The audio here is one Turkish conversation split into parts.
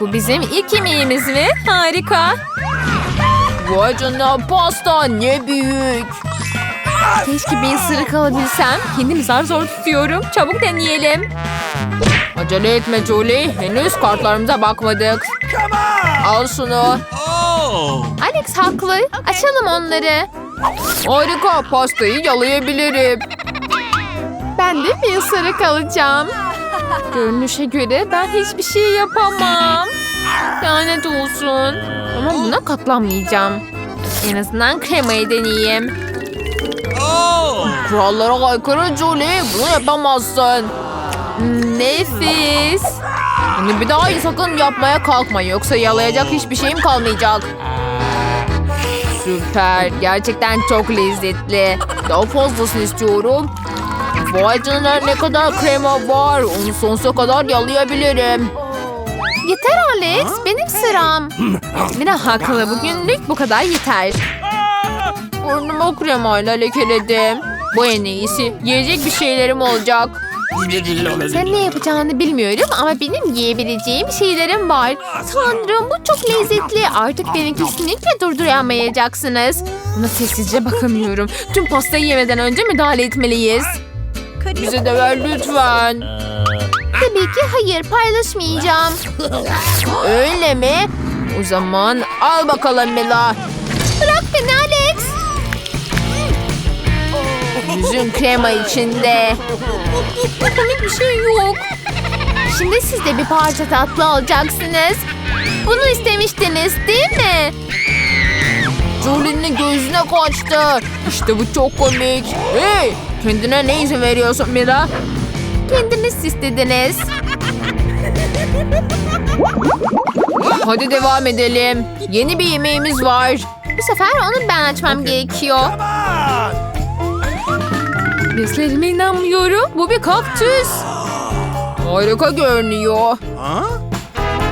Bu bizim ilk yemeğimiz mi? Harika. Vay canına pasta ne büyük. Keşke bir ısırık alabilsem. Kendimi zar zor tutuyorum. Çabuk deneyelim. Acele etme Julie. Henüz kartlarımıza bakmadık. Al şunu. Alex haklı. Açalım onları. Harika pastayı yalayabilirim. Ben de bir ısırık alacağım. Görünüşe göre ben hiçbir şey yapamam. Lanet olsun. Ama buna katlanmayacağım. En azından kremayı deneyeyim. Kurallara aykırı Julie. Bunu yapamazsın. Nefis. Bunu bir daha sakın yapmaya kalkma. Yoksa yalayacak hiçbir şeyim kalmayacak. Süper. Gerçekten çok lezzetli. Daha fazlasını istiyorum. Vay canına ne kadar krema var. Onu sonsuza kadar yalayabilirim. Yeter Alex. Benim sıram. Mira haklı. Bugünlük bu kadar yeter. Burnumu kremayla lekeledim. Bu en iyisi. Yiyecek bir şeylerim olacak. Sen ne yapacağını bilmiyorum ama benim yiyebileceğim şeylerim var. Tanrım bu çok lezzetli. Artık beni kesinlikle durduramayacaksınız. Buna sessizce bakamıyorum. Tüm pastayı yemeden önce müdahale etmeliyiz. Bize de ver lütfen. Tabii ki hayır paylaşmayacağım. Öyle mi? O zaman al bakalım Mila. Bırak beni Alex. Yüzün krema içinde. Komik bir şey yok. Şimdi siz de bir parça tatlı alacaksınız. Bunu istemiştiniz değil mi? Julie'nin gözüne kaçtı. İşte bu çok komik. Hey! Kendine ne izin veriyorsun Mila? Kendiniz istediniz. Hadi devam edelim. Yeni bir yemeğimiz var. Bu sefer onu ben açmam gerekiyor. Gözlerime inanmıyorum. Bu bir kaktüs. Harika görünüyor.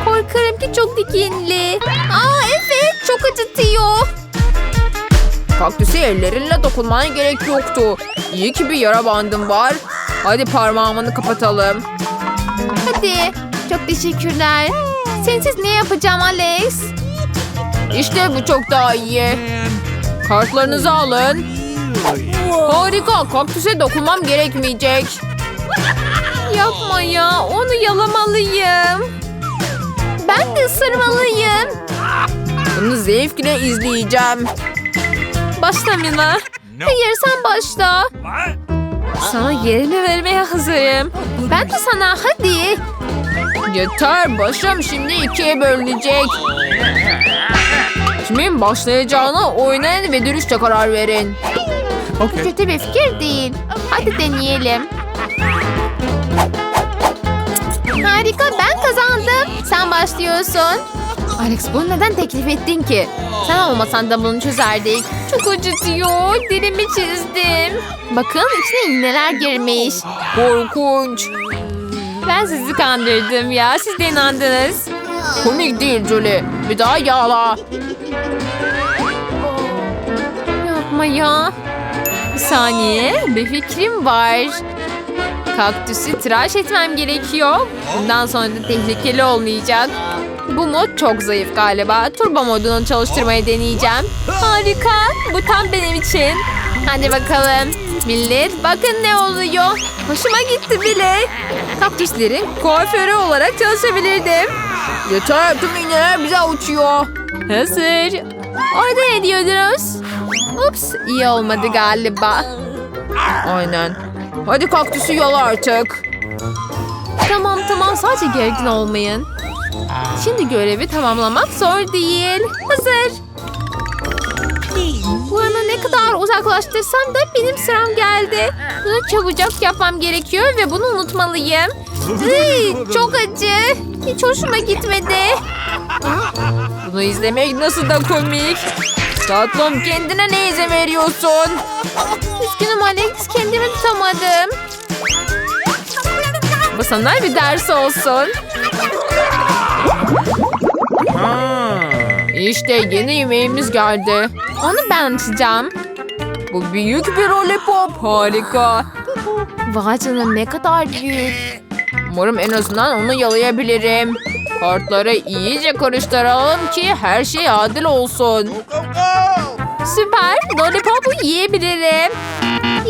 Korkarım ki çok dikenli. Aa evet çok acıtıyor. Kaktüse ellerinle dokunmana gerek yoktu. İyi ki bir yara bandım var. Hadi parmağımını kapatalım. Hadi. Çok teşekkürler. Sensiz ne yapacağım Alex? İşte bu çok daha iyi. Kartlarınızı alın. Harika. Kaktüse dokunmam gerekmeyecek. Yapma ya. Onu yalamalıyım. Ben de ısırmalıyım. Bunu zevkle izleyeceğim. Başla Mila. Hayır sen başla. Sana yerini vermeye hazırım. Ben de sana hadi. Yeter başım şimdi ikiye bölünecek. Kimin başlayacağına oynayın ve dürüstçe karar verin. Bu kötü bir fikir değil. Hadi deneyelim. Harika ben kazandım. Sen başlıyorsun. Alex bunu neden teklif ettin ki? Sen olmasan da bunu çözerdik. Çok acıtıyor. Dilimi çizdim. Bakın içine iğneler girmiş. Korkunç. Ben sizi kandırdım ya. Siz de inandınız. Komik değil Julie. Bir daha yağla. Yapma ya. Bir saniye. Bir fikrim var. Kaktüsü tıraş etmem gerekiyor. Bundan sonra da tehlikeli olmayacak. Bu mod çok zayıf galiba. Turbo modunu çalıştırmayı deneyeceğim. Harika. Bu tam benim için. Hadi bakalım. Millet bakın ne oluyor. Hoşuma gitti bile. Kaktüslerin kuaförü olarak çalışabilirdim. Yeter tüm iğneler bize uçuyor. Hazır. Orada ne diyordunuz? Ups iyi olmadı galiba. Aynen. Hadi kaktüsü yala artık. Tamam tamam sadece gergin olmayın. Şimdi görevi tamamlamak zor değil. Hazır. Bu ana ne kadar uzaklaştırsam da benim sıram geldi. Bunu çabucak yapmam gerekiyor ve bunu unutmalıyım. Iy, çok acı. Hiç hoşuma gitmedi. Bunu izlemek nasıl da komik. Tatlım kendine ne izin veriyorsun? Üzgünüm Alex kendimi tutamadım. Bu sana bir ders olsun. İşte yeni yemeğimiz geldi. Onu ben açacağım. Bu büyük bir lollipop. Harika. Vay canına ne kadar büyük. Umarım en azından onu yalayabilirim. Kartları iyice karıştıralım ki her şey adil olsun. Süper. Lollipop'u yiyebilirim.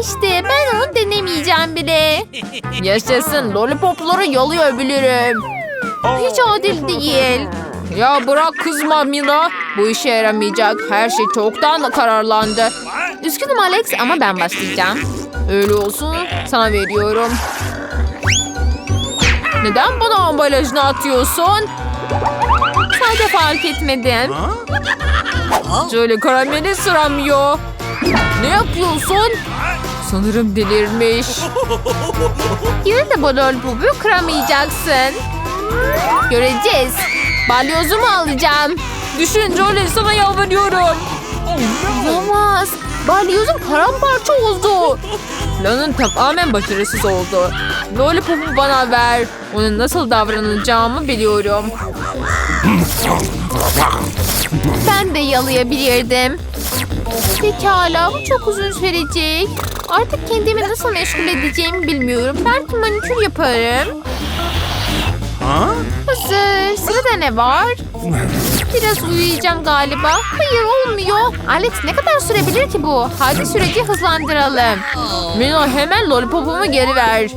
İşte ben onu denemeyeceğim bile. Yaşasın lollipopları yalayabilirim. Hiç adil değil. Ya bırak kızma Mila. Bu işe yaramayacak. Her şey çoktan kararlandı. Üzgünüm Alex ama ben başlayacağım. Öyle olsun sana veriyorum. Neden bana ambalajını atıyorsun? Sadece fark etmedim. Şöyle karameli sıramıyor. Ne yapıyorsun? Sanırım delirmiş. Yine de bu lollipop'u kıramayacaksın. Göreceğiz. Balyozumu alacağım. Düşün Jolie sana yalvarıyorum. Olamaz. Balyozum paramparça oldu. Planın tamamen başarısız oldu. Lollipop'u bana ver. Onun nasıl davranacağımı biliyorum. Ben de yalayabilirdim. Pekala bu çok uzun sürecek. Artık kendimi nasıl meşgul edeceğimi bilmiyorum. Belki manikür yaparım. Hazır. Sırada ne var? Biraz uyuyacağım galiba. Hayır olmuyor. Alex ne kadar sürebilir ki bu? Hadi süreci hızlandıralım. Mila hemen lollipopumu geri ver.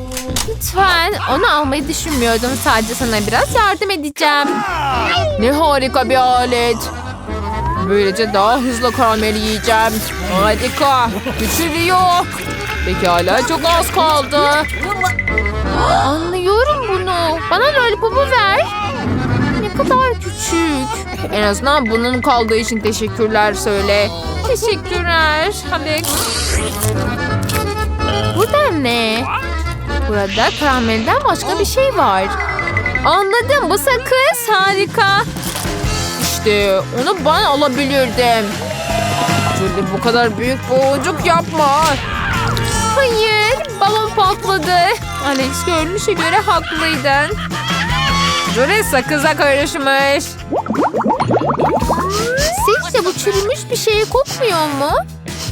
Lütfen. Onu almayı düşünmüyordum. Sadece sana biraz yardım edeceğim. Ne harika bir alet. Böylece daha hızlı karamel yiyeceğim. Harika. Küçülüyor. Pekala çok az kaldı. Anlıyorum Bana lollipopu ver. Ne kadar küçük. En azından bunun kaldığı için teşekkürler söyle. Teşekkürler Alex. Burada ne? Burada karamelden başka bir şey var. Anladım bu sakız harika. İşte onu ben alabilirdim. Julie bu kadar büyük bir oyuncuk yapma. Hayır balon patladı. Alex görünüşe göre haklıydın. Julie sakıza karışmış. Sizce bu çürümüş bir şey kokmuyor mu?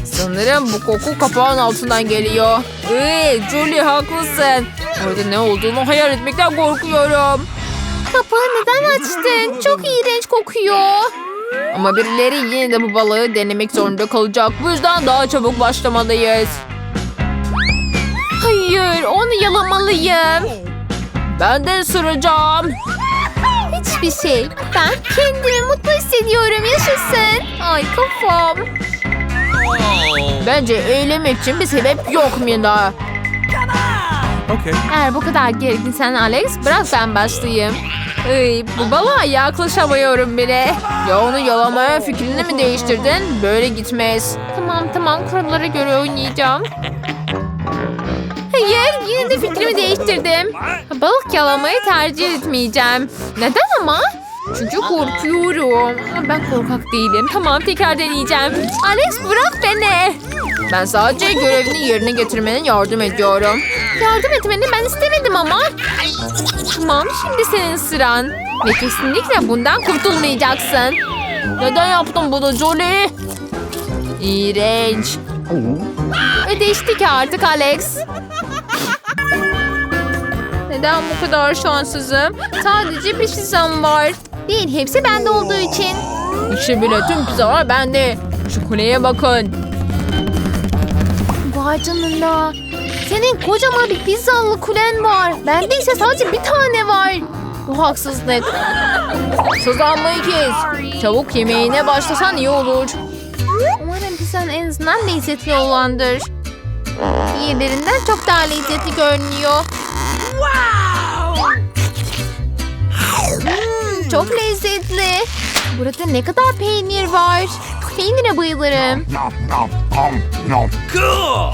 Sanırım bu koku kapağın altından geliyor. Ee, Julie haklısın. Orada ne olduğunu hayal etmekten korkuyorum. Kapağı neden açtın? Çok iğrenç kokuyor. Ama birileri yine de bu balığı denemek zorunda kalacak. Bu yüzden daha çabuk başlamalıyız. Onu yalamalıyım. Ben de ısıracağım. Hiçbir şey. Ben kendimi mutlu hissediyorum. Yaşasın. Ay kafam. Bence eğlenmek için bir sebep yok Mina. Okay. Eğer bu kadar gerginsen Alex bırak ben başlayayım. Ay, bu balığa yaklaşamıyorum bile. Ya onu yalamaya fikrini mi değiştirdin? Böyle gitmez. Tamam tamam kurallara göre oynayacağım. Hayır yine de fikrimi değiştirdim. Balık yalamayı tercih etmeyeceğim. Neden ama? Çünkü korkuyorum. Ben korkak değilim. Tamam tekrar deneyeceğim. Alex bırak beni. Ben sadece görevini yerine getirmene yardım ediyorum. Yardım etmeni ben istemedim ama. Tamam şimdi senin sıran. Ve kesinlikle bundan kurtulmayacaksın. Neden yaptın bunu Jolie? İğrenç. Ödeştik artık Alex. Neden bu kadar şanssızım? Sadece bir pizzam var. Değil hepsi bende olduğu için. İşte bile tüm pizzalar bende. Şu kuleye bakın. Vay canına. Senin kocaman bir pizzalı kulen var. Bende ise sadece bir tane var. Bu haksızlık. Sızlanmayı kes. Çabuk yemeğine başlasan iyi olur. Umarım pizzan en azından lezzetli olandır. Diğerlerinden çok daha lezzetli görünüyor. Hmm, çok lezzetli. Burada ne kadar peynir var. Peynire bayılırım. Cool.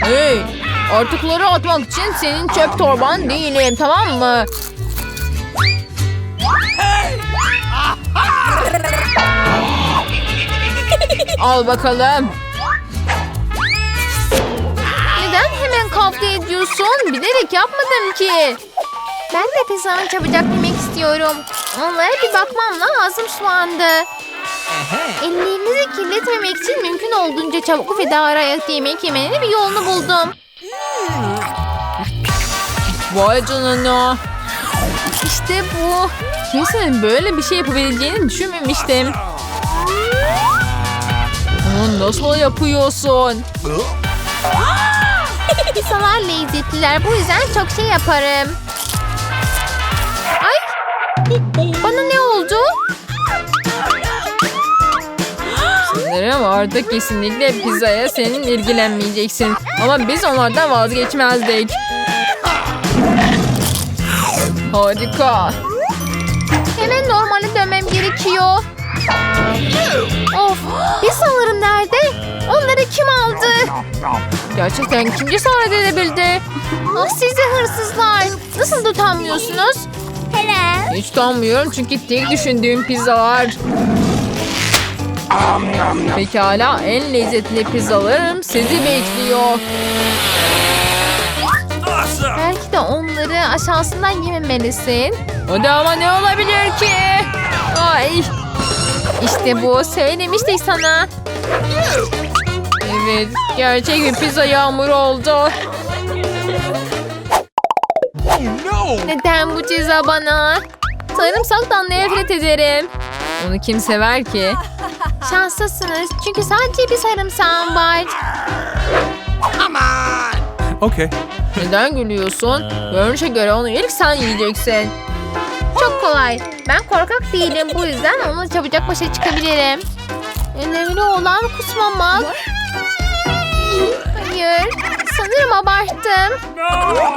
Hey, artıkları atmak için senin çöp torban değilim tamam mı? Al bakalım. Kavga ediyorsun? Bilerek yapmadım ki. Ben de pizzanı çabucak yemek istiyorum. Onlara bir bakmamla ağzım sulandı. Ellerinizi kirletmemek için mümkün olduğunca çabuk ve daha rahat yemek yemenin bir yolunu buldum. Vay canına. İşte bu. Kimsenin böyle bir şey yapabileceğini düşünmemiştim. Bunu nasıl yapıyorsun? Pizzalar lezzetliler. Bu yüzden çok şey yaparım. Ay! Bana ne oldu? Sanırım artık kesinlikle pizzaya senin ilgilenmeyeceksin. Ama biz onlardan vazgeçmezdik. Harika. Hemen normale dönmem gerekiyor. Of! Pizzalarım nerede? Onları kim aldı? Gerçekten kim cesaret edebildi? Ah sizi hırsızlar. Nasıl da utanmıyorsunuz? Hiç utanmıyorum çünkü tek düşündüğüm pizzalar. Pekala en lezzetli pizzalarım sizi bekliyor. Belki de onları aşağısından yememelisin. Hadi ama ne olabilir ki? Ay. İşte bu. Söylemiştik sana. Evet gerçek bir pizza yağmuru oldu. No! Neden bu ceza bana? Sarımsaktan nefret ederim. Onu kim sever ki? Şanslısınız çünkü sadece bir sarımsağım var. Okay. Neden gülüyorsun? Görünüşe göre onu ilk sen yiyeceksin. Çok kolay. Ben korkak değilim bu yüzden onunla çabucak başa çıkabilirim. Önemli olan kusmamak. Hayır. Sanırım abarttım.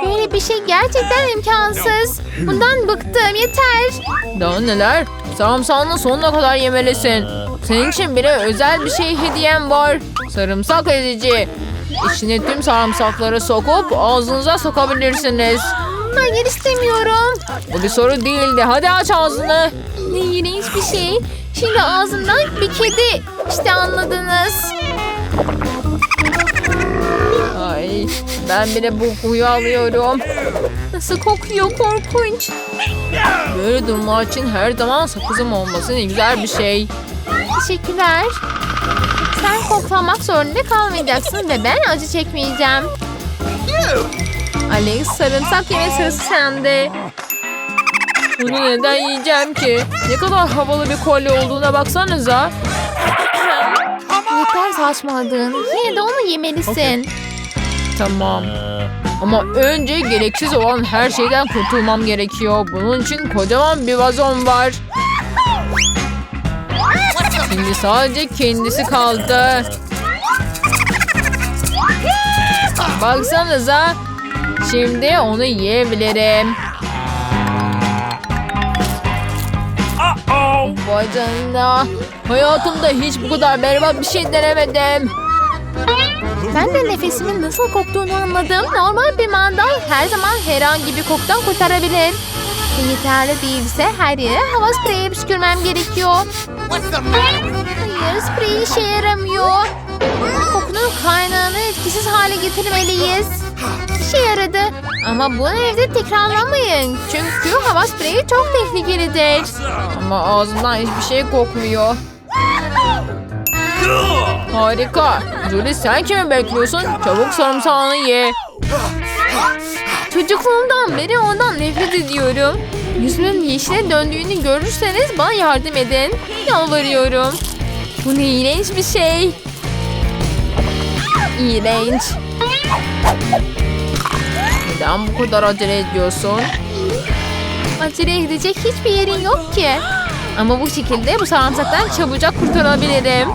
Böyle bir şey gerçekten imkansız. Bundan bıktım. Yeter. Daha neler? Sarımsağını sonuna kadar yemelisin. Senin için bile özel bir şey hediyem var. Sarımsak ezici. İçine tüm sarımsakları sokup ağzınıza sokabilirsiniz. Hayır istemiyorum. Bu bir soru değildi. Hadi aç ağzını. Ne iğrenç bir şey. Şimdi ağzımdan bir kedi. İşte anladınız. Ay, ben bile bu kokuyu alıyorum. Nasıl kokuyor korkunç. Böyle durumlar için her zaman sakızım olması ne güzel bir şey. Teşekkürler. Sen koklamak zorunda kalmayacaksın ve ben acı çekmeyeceğim. Alex sarımsak yeme sırası sende. Bunu neden yiyeceğim ki? Ne kadar havalı bir kolye olduğuna baksanıza. Yeter saçmaladın. Yine de onu yemelisin. Tamam. Ama önce gereksiz olan her şeyden kurtulmam gerekiyor. Bunun için kocaman bir vazon var. Şimdi sadece kendisi kaldı. Baksanıza. Şimdi onu yiyebilirim. Vay canına. Hayatımda hiç bu kadar berbat bir şey denemedim. Ben de nefesimin nasıl koktuğunu anladım. Normal bir mandal her zaman herhangi bir kokudan kurtarabilir. Ve yeterli değilse her yere hava spreyi püskürmem gerekiyor. Hayır sprey işe yaramıyor. Kokunun kaynağını etkisiz hale getirmeliyiz. İşe yaradı. Ama bunu evde tekrarlamayın. Çünkü hava spreyi çok tehlikelidir. Ama ağzımdan hiçbir şey kokmuyor. Harika. Julie sen kimi bekliyorsun? Çabuk sarımsağını ye. Çocukluğumdan beri ondan nefret ediyorum. Yüzümün yeşile döndüğünü görürseniz bana yardım edin. Yalvarıyorum. Bu ne iğrenç bir şey. İğrenç. Neden bu kadar acele ediyorsun? Acele edecek hiçbir yerin yok ki. Ama bu şekilde bu sarımsaktan çabucak kurtarabilirim.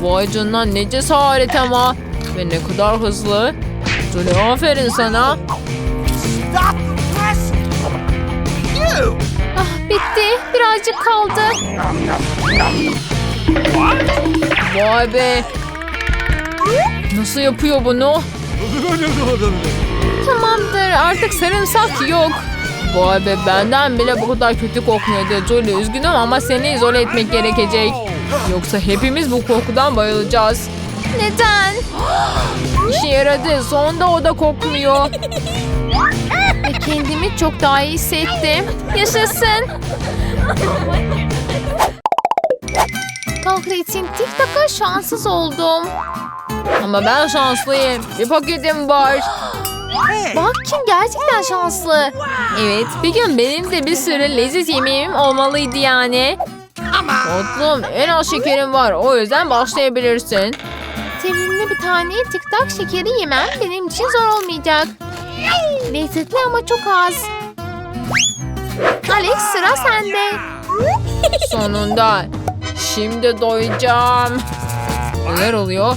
Vay canına ne cesaret ama. Ve ne kadar hızlı. Julie aferin sana. Ah bitti. Birazcık kaldı. Vay be. Nasıl yapıyor bunu? Tamamdır artık sarımsak yok. Vay be benden bile bu kadar kötü kokmuyordu. Julie üzgünüm ama seni izole etmek gerekecek. Yoksa hepimiz bu kokudan bayılacağız. Neden? İşe yaradı. Sonunda o da kokmuyor. Ve kendimi çok daha iyi hissettim. Yaşasın. Kahretsin tek dakika şanssız oldum. Ama ben şanslıyım. Bir paketim var. Bak kim gerçekten şanslı. Evet bir gün benim de bir sürü leziz yemeğim olmalıydı yani. Tatlım en az şekerim var. O yüzden başlayabilirsin. Sevimli bir tane tıktak şekeri yemem benim için zor olmayacak. Lezzetli ama çok az. Alex sıra sende. Sonunda. Şimdi doyacağım. Neler oluyor?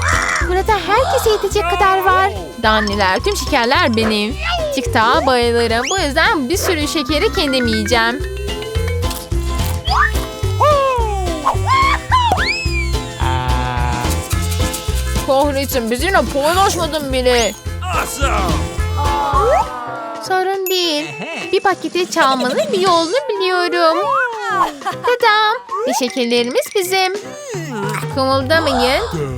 Burada herkese yetecek kadar var. Danniler, tüm şekerler benim. TikTok'a bayılırım. Bu yüzden bir sürü şekeri kendim yiyeceğim. Kahretsin bizimle paylaşmadın bile. Sorun değil. Bir paketi çalmanın bir yolunu biliyorum. Ve şekerlerimiz bizim. Kımıldamayın.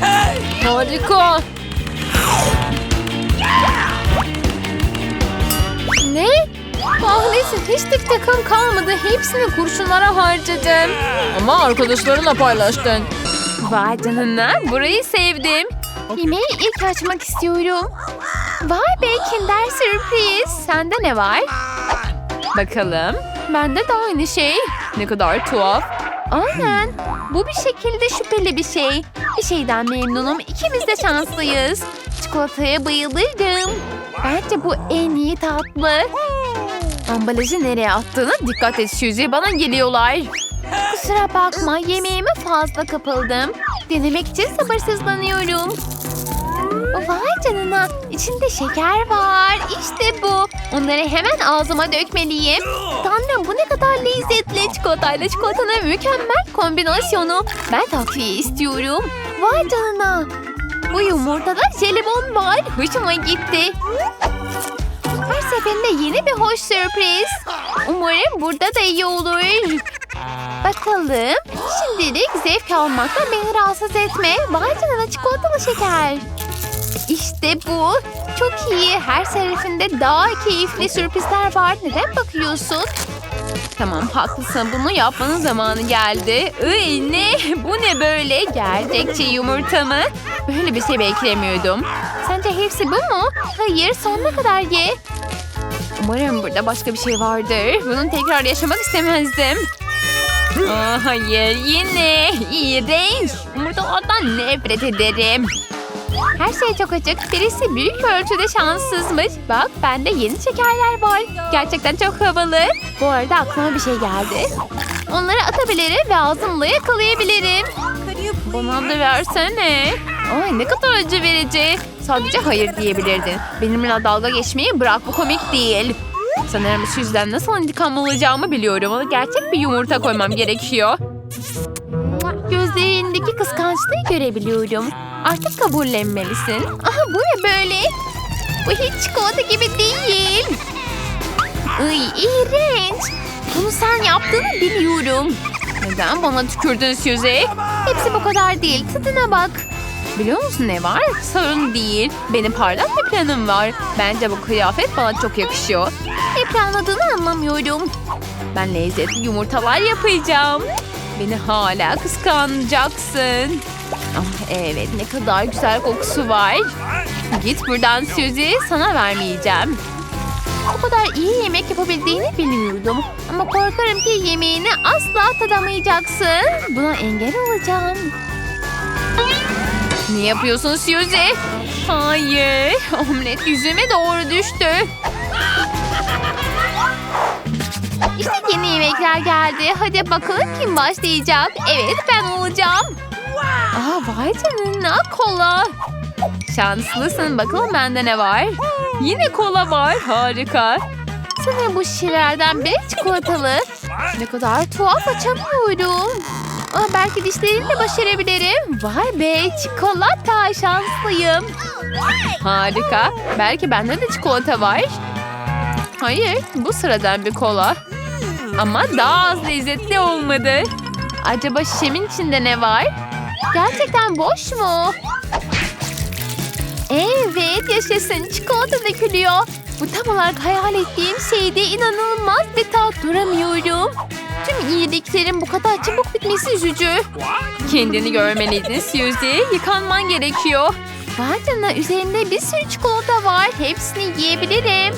Harika. Ne? Kahretsin hiç tek takım kalmadı. Hepsini kurşunlara harcadım. Ama arkadaşlarınla paylaştın. Vay canına burayı sevdim. Yemeği ilk açmak istiyorum. Vay be Kinder sürpriz. Sende ne var? Bakalım. Bende de aynı şey. Ne kadar tuhaf. Aynen. Bu bir şekilde şüpheli bir şey. Bir şeyden memnunum. İkimiz de şanslıyız. Çikolataya bayılırım. Bence bu en iyi tatlı. Ambalajı nereye attığına dikkat et Suzy. Bana geliyorlar. Kusura bakma yemeğime fazla kapıldım. Denemek için sabırsızlanıyorum. Vay canına içinde şeker var. İşte bu. Onları hemen ağzıma dökmeliyim. Tanrım bu ne kadar lezzetli. Çikolatayla çikolatanın mükemmel kombinasyonu. Ben takviye istiyorum. Vay canına. Bu yumurtada jelibon var. Hoşuma gitti. Her seferinde yeni bir hoş sürpriz. Umarım burada da iyi olur. Bakalım. Şimdilik zevk almakla beni rahatsız etme. Vay canına çikolatalı şeker. İşte bu. Çok iyi. Her seferinde daha keyifli sürprizler var. Neden bakıyorsun? Tamam haklısın. Bunu yapmanın zamanı geldi. Iy ne? Bu ne böyle? Gerçekçi yumurta mı? Böyle bir şey beklemiyordum. Sence hepsi bu mu? Hayır sonuna kadar ye. Umarım burada başka bir şey vardır. Bunu tekrar yaşamak istemezdim. Aa, hayır yine. İğrenç. Yumurtalardan nefret ederim. Her şey çok açık. Birisi büyük ölçüde şanssızmış. Bak bende yeni şekerler var. Gerçekten çok havalı. Bu arada aklıma bir şey geldi. Onları atabilirim ve ağzımla yakalayabilirim. Bana da versene. Ay ne kadar acı verici. Sadece hayır diyebilirdin. Benimle dalga geçmeyi bırak bu komik değil. Sanırım Suzy'den nasıl intikam alacağımı biliyorum. Ona gerçek bir yumurta koymam gerekiyor. Gözlerindeki kıskançlığı görebiliyorum. Artık kabullenmelisin. Aha bu ne böyle? Bu hiç çikolata gibi değil. Iy iğrenç. Bunu sen yaptığını biliyorum. Neden bana tükürdün Suzy? Hepsi bu kadar değil. Tadına bak. Biliyor musun ne var? Sorun değil. Benim parlak bir planım var. Bence bu kıyafet bana çok yakışıyor. Ne planladığını anlamıyorum. Ben lezzetli yumurtalar yapacağım. Beni hala kıskanacaksın. Ah evet ne kadar güzel kokusu var. Git buradan Suzy sana vermeyeceğim. O kadar iyi yemek yapabildiğini bilmiyordum. Ama korkarım ki yemeğini asla tadamayacaksın. Buna engel olacağım. Ne yapıyorsun Suzy? Hayır. Omlet yüzüme doğru düştü. İşte yeni yemekler geldi. Hadi bakalım kim başlayacak. Evet ben olacağım. Aa vay canına kola. Şanslısın bakalım bende ne var. Yine kola var harika. Sana bu şişelerden bir çikolatalı. Ne kadar tuhaf açamıyorum. Aa, belki dişlerimle başarabilirim. Vay be çikolata şanslıyım. Harika. Belki bende de çikolata var. Hayır bu sıradan bir kola. Ama daha az lezzetli olmadı. Acaba şişemin içinde ne var? Gerçekten boş mu? Evet yaşasın çikolata dökülüyor. Bu tam olarak hayal ettiğim şeydi. İnanılmaz bir tat duramıyorum. Tüm iyiliklerin bu kadar çabuk bitmesi üzücü. Kendini görmeliydin Suzy. Yıkanman gerekiyor. Vay canına üzerinde bir sürü çikolata var. Hepsini yiyebilirim.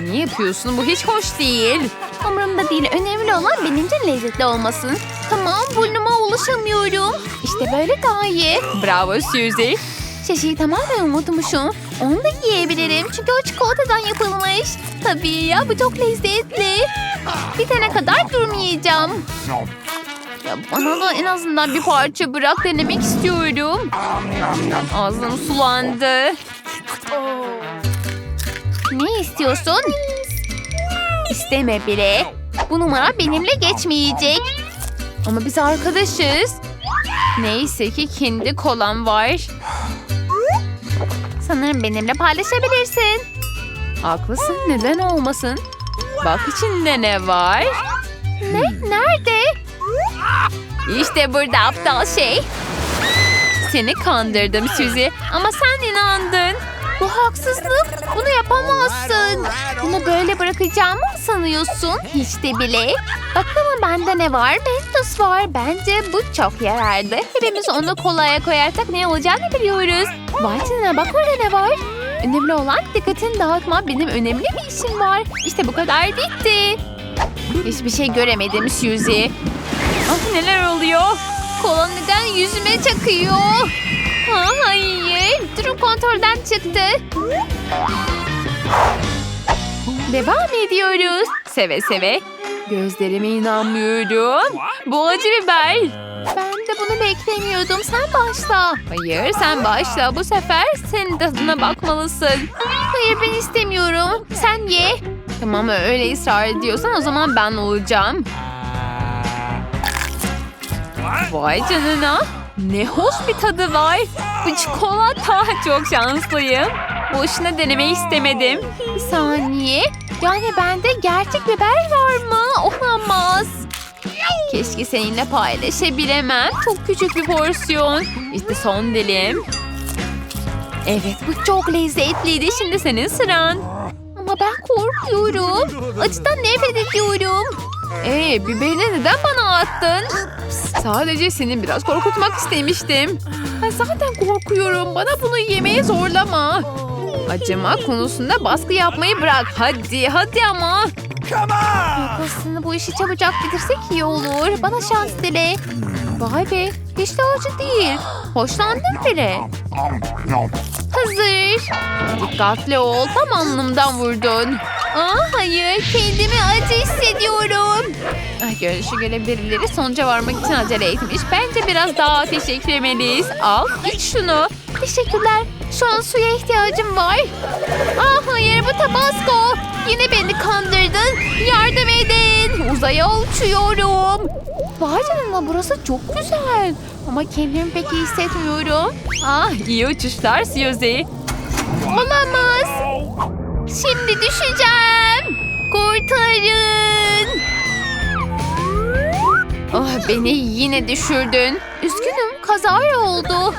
Ne yapıyorsun? Bu hiç hoş değil. Umurumda değil. Önemli olan benimce lezzetli olmasın. Tamam burnuma ulaşamıyorum. İşte böyle daha iyi. Bravo Suzy. Şişeyi tamamen unutmuşum. Onu da yiyebilirim çünkü o çikolatadan yapılmış. Tabii ya bu çok lezzetli. Bitene kadar durmayacağım. Ya bana da en azından bir parça bırak denemek istiyorum. Ağzım sulandı. Ne istiyorsun? İsteme bile. Bu numara benimle geçmeyecek. Ama biz arkadaşız. Neyse ki kendi kolam var. Sanırım benimle paylaşabilirsin. Haklısın neden olmasın? Bak içinde ne var? Ne? Nerede? İşte burada aptal şey. Seni kandırdım Suzy ama sen inandın. Bu haksızlık. Bunu yapamazsın. Bunu böyle bırakacağımı mı sanıyorsun? Hiç de bile. Bakalım bende ne var? Mentos var. Bence bu çok yararlı. Hepimiz onu kolaya koyarsak ne olacağını biliyoruz. Vay canına bak orada ne var? Önemli olan dikkatini dağıtma. Benim önemli bir işim var. İşte bu kadar bitti. Hiçbir şey göremedim Suzy. Ah neler oluyor? Kola neden yüzüme çakıyor? Ha, hayır. Durum kontrolden çıktı. Devam ediyoruz. Seve seve. Gözlerime inanmıyorum. Bu acı biber. Ben de bunu beklemiyordum. Sen başla. Hayır sen başla. Bu sefer senin tadına bakmalısın. Hayır ben istemiyorum. Sen ye. Tamam öyle ısrar ediyorsan o zaman ben olacağım. Vay canına. Ne hoş bir tadı var. Bu çikolata. Çok şanslıyım. Boşuna denemeyi istemedim. Bir saniye. Yani bende gerçek biber var mı? Olamaz. Keşke seninle paylaşabilemem. Çok küçük bir porsiyon. İşte son dilim. Evet bu çok lezzetliydi. Şimdi senin sıran. Ama ben korkuyorum. Acıdan nefret ediyorum. Ee, biberini neden bana attın? Sadece seni biraz korkutmak istemiştim. Ben zaten korkuyorum. Bana bunu yemeye zorlama. Acıma konusunda baskı yapmayı bırak. Hadi hadi ama. Aslında bu işi çabucak bitirsek iyi olur. Bana şans dile. Vay be hiç de acı değil. Hoşlandım bile. Hazır. Dikkatli ol. Tam alnımdan vurdun. Aa, hayır kendimi acı hissediyorum. Ay, görünüşe göre birileri sonuca varmak için acele etmiş. Bence biraz daha ateş eklemeliyiz. Al iç şunu. Teşekkürler. Şu an suya ihtiyacım var. Aa, hayır bu tabasco. Yine beni kandırdın. Yardım edin. Uzaya uçuyorum. Vay canına burası çok güzel. Ama kendimi pek iyi hissetmiyorum. Ah iyi uçuşlar Suzy. Olamaz. Şimdi düşeceğim. Kurtarın. Ah beni yine düşürdün. Üzgünüm kaza oldu.